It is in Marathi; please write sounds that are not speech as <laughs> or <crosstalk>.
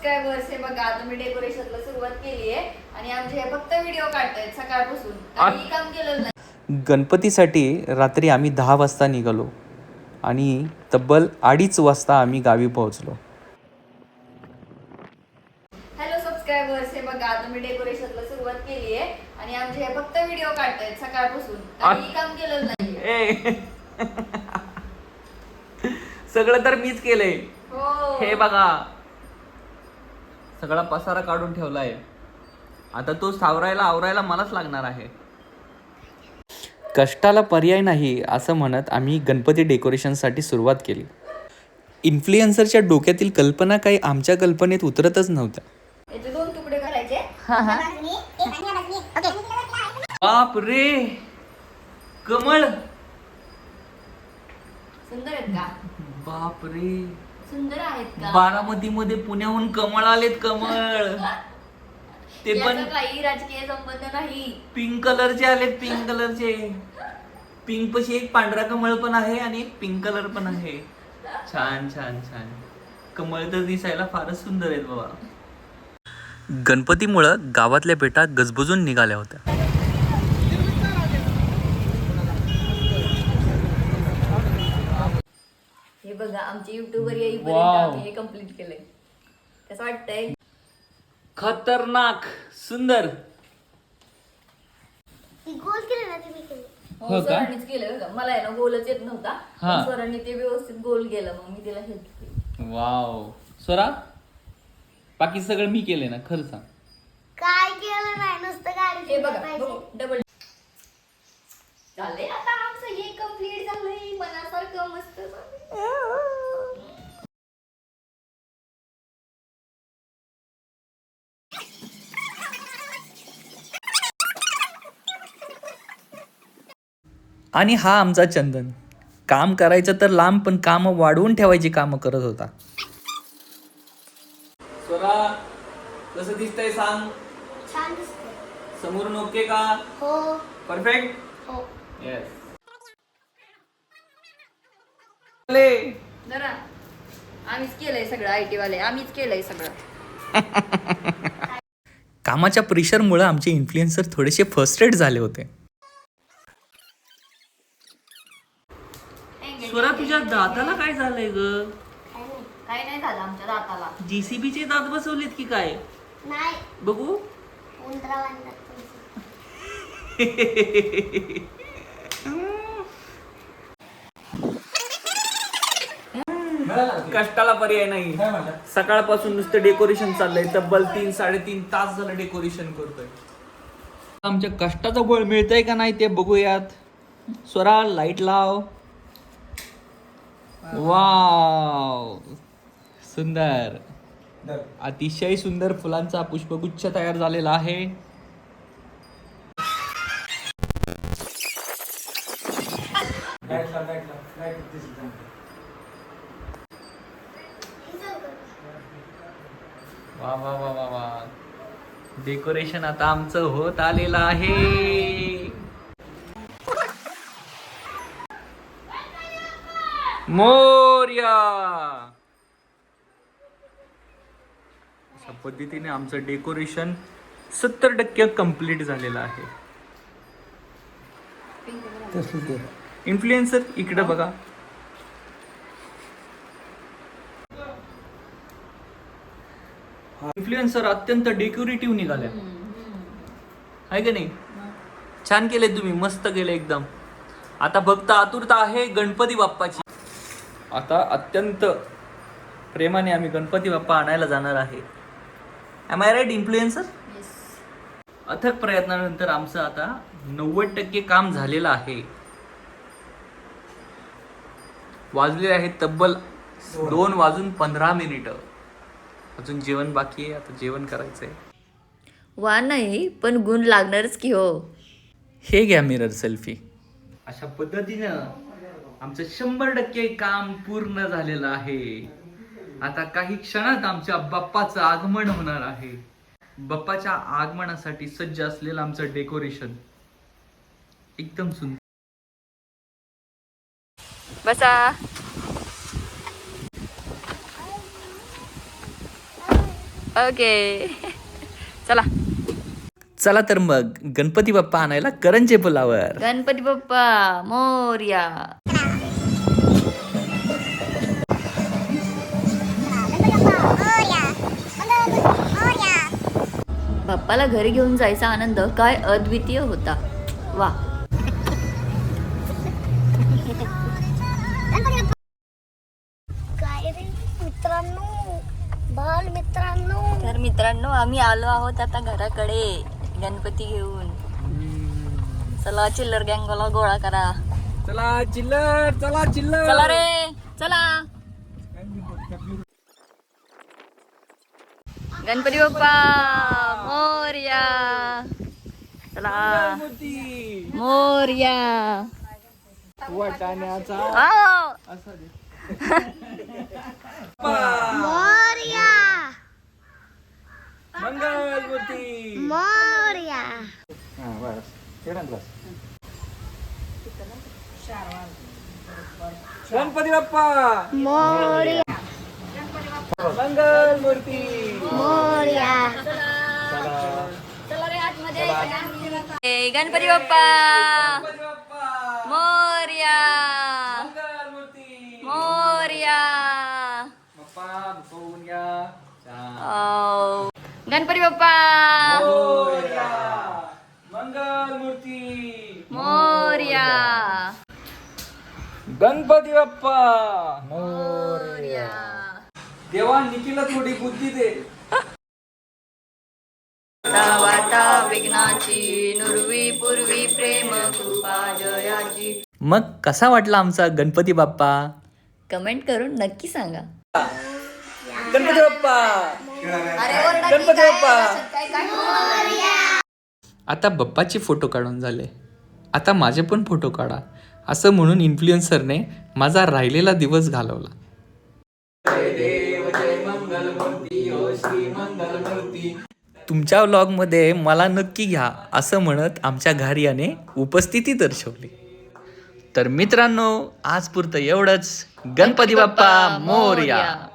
सबस्क्रायबर्स हे बघा आता मी डेकोरेशनला सुरुवात केली आहे आणि आमचे हे फक्त व्हिडिओ काढतायत सकाळपासून. काही काम केलं नाही. गणपतीसाठी रात्री आम्ही दहा वाजता निघालो आणि तब्बल अडीच वाजता आम्ही गावी पोहोचलो. हॅलो सबस्क्रायबर्स हे बघा आता मी डेकोरेशनला सुरुवात केली आहे आणि आमचे हे फक्त व्हिडिओ काढतायत सकाळपासून. काही काम केलं नाही सगळं तर मीच केलंय. हो. हे बघा. सगळा पसारा काढून ठेवलाय आता तो सावरायला आवरायला मलाच लागणार आहे. कष्टाला पर्याय नाही असं म्हणत आम्ही गणपती डेकोरेशनसाठी सुरुवात केली. इन्फ्लुएन्सरच्या डोक्यातील कल्पना काही आमच्या कल्पनेत उतरतच नव्हत्या. याचे दोन तुकडे करायचे. बाप रे! कमळ! सुंदर बाप रे! सुंदर आहेत का? बारामती मध्ये पुण्याहून कमळ आलेत कमळ. ते पण काही राजकीय संबंध नाही. पिंक कलरचे आलेत पिंक कलरचे. पिंक पशी एक पांढरा कमळ पण आहे आणि एक पिंक कलर पण आहे. छान छान छान. कमळ तर दिसायला फारच सुंदर आहेत बाबा. गणपतीमुळं गावातल्या बेटा गजबजून निघाल्या होत्या. बघा आमचे येईपर्यंत Wow. आम्ही हे कंप्लीट केलंय. कसं वाटतंय? खतरनाक सुंदर. गोल केलं ना तुम्ही केलं. हो हो का? सरांनीच केलं बघा. मला आहे ना गोलच येत नव्हता. हा. पण सरांनी ते व्यवस्थित गोल केलं मग मी तिला हेल्प केली. वाव स्वरा बाकी सगळं मी केलंय ना खरं सांग. काय केलं नाही नुसतं गाडी हे बघा डबल झालंय आता आमचं हे कंप्लीट झालंय मनासारखं मस्त झालंय. आणि हा आमचा चंदन. काम करायचं तर लांब पण काम वाढवून ठेवायची कामं करत होता. स्वरा कसं दिसतंय सांग. छान समोरून ओके का? हो. परफेक्ट हो. येस जरा. आम्हीच केलंय सगळं आय टी वाले. आम्हीच केलंय सगळं. <laughs> कामाच्या प्रेशरमुळे आमचे इन्फ्लुएन्सर थोडेसे फर्स्टेड झाले होते स्वरा तुझ्या दाताला काय झालंय ग? काय नाही काही नाही झालं आमच्या दाताला. जीसीबीचे दात बसवलेत की काय? नाही. बघू. उंदरा बांधतात तुमचं. कष्टाला पर्याय नाही. सकाळपासून नुसतं डेकोरेशन चाललंय. तब्बल तीन साडेतीन तास झालं डेकोरेशन करतोय. आमच्या कष्टाचं बळ मिळतंय का नाही ते बघूयात. स्वरा लाइट लाव. वाव. सुंदर. अतिशय सुंदर फुलांचा पुष्पगुच्छ तयार झालेला आहे. वा वा वा वा वा. डेकोरेशन आता आमचं होत आलेलं आहे. मोर्या. अशा पद्धतीने आमचं डेकोरेशन सत्तर टक्के कंप्लीट झालेलं आहे. इन्फ्लुएन्सर इकडे बघा. इन्फ्लुएन्सर अत्यंत डेकोरेटिव्ह निघाल्या. आहे का नाही? छान केले तुम्ही. मस्त केले एकदम. आता फक्त आतुरता आहे गणपती बाप्पाची. आता अत्यंत प्रेमाने आम्ही गणपती बाप्पा आणायला जाणार आहे. एम आय राईट इन्फ्लुएन्सर अथक प्रयत्नानंतर आमचं आता नव्वद टक्के काम झालेलं आहे. वाजले आहेत तब्बल दोन. वाजून पंधरा मिनिटं. अजून जेवण बाकी आहे आता जेवण करायचंय. वा नाही पण गुण लागणारच की हो. हे घ्या मिरर सेल्फी अशा पद्धतीनं आमचं शंभर टक्के काम पूर्ण झालेलं आहे. आता काही क्षणात आमच्या बाप्पाचं आगमन होणार आहे. बाप्पाच्या आगमनासाठी सज्ज असलेलं आमचं डेकोरेशन एकदम सुंदर. बसा. ओके. चला. चला तर मग गणपती बाप्पा आणायला करंजे पुलावर. गणपती बाप्पा मोर्या. बाप्पाला घरी घेऊन जायचा आनंद काय अद्वितीय होता. वा. काय रे मित्रांनो? बाल मित्रांनो. तर मित्रांनो आम्ही आलो आहोत आता घराकडे गणपती घेऊन. चला चिल्लर गँगला गोळा करा. चला चिल्लर चला चिल्लर. चला रे चला. गणपती बाप्पा मोर्या चला मोर्या वाटाण्याचा आओ. मोरया मंगल मूर्ती मोरया गणपती बाप्पा मोरया मंगल मूर्ती मोरया चला रे आतमध्ये ए, गणपती बाप्पा मोर्या मंगल मूर्ती मोर्या बाप्पा बघून घ्या आओ. गणपती बाप्पा मोरया. मंगल मूर्ती मोर्या गणपती बाप्पा मोरया देवा निखिला थोडी बुद्धी दे मग कसा वाटला आमचा गणपती बाप्पा? कमेंट करून नक्की सांगा. गणपती बाप्पा! गणपती बाप्पा! आता बप्पाचे फोटो काढून झाले. आता माझे पण फोटो काढा. असं म्हणून इन्फ्लुएन्सरने माझा राहिलेला दिवस घालवला. तुमच्या व्लॉगमध्ये मला नक्की घ्या असं म्हणत आमच्या घारियाने उपस्थिती दर्शवली. तर मित्रांनो आज पुरतं एवढंच. गणपती बाप्पा मोरया.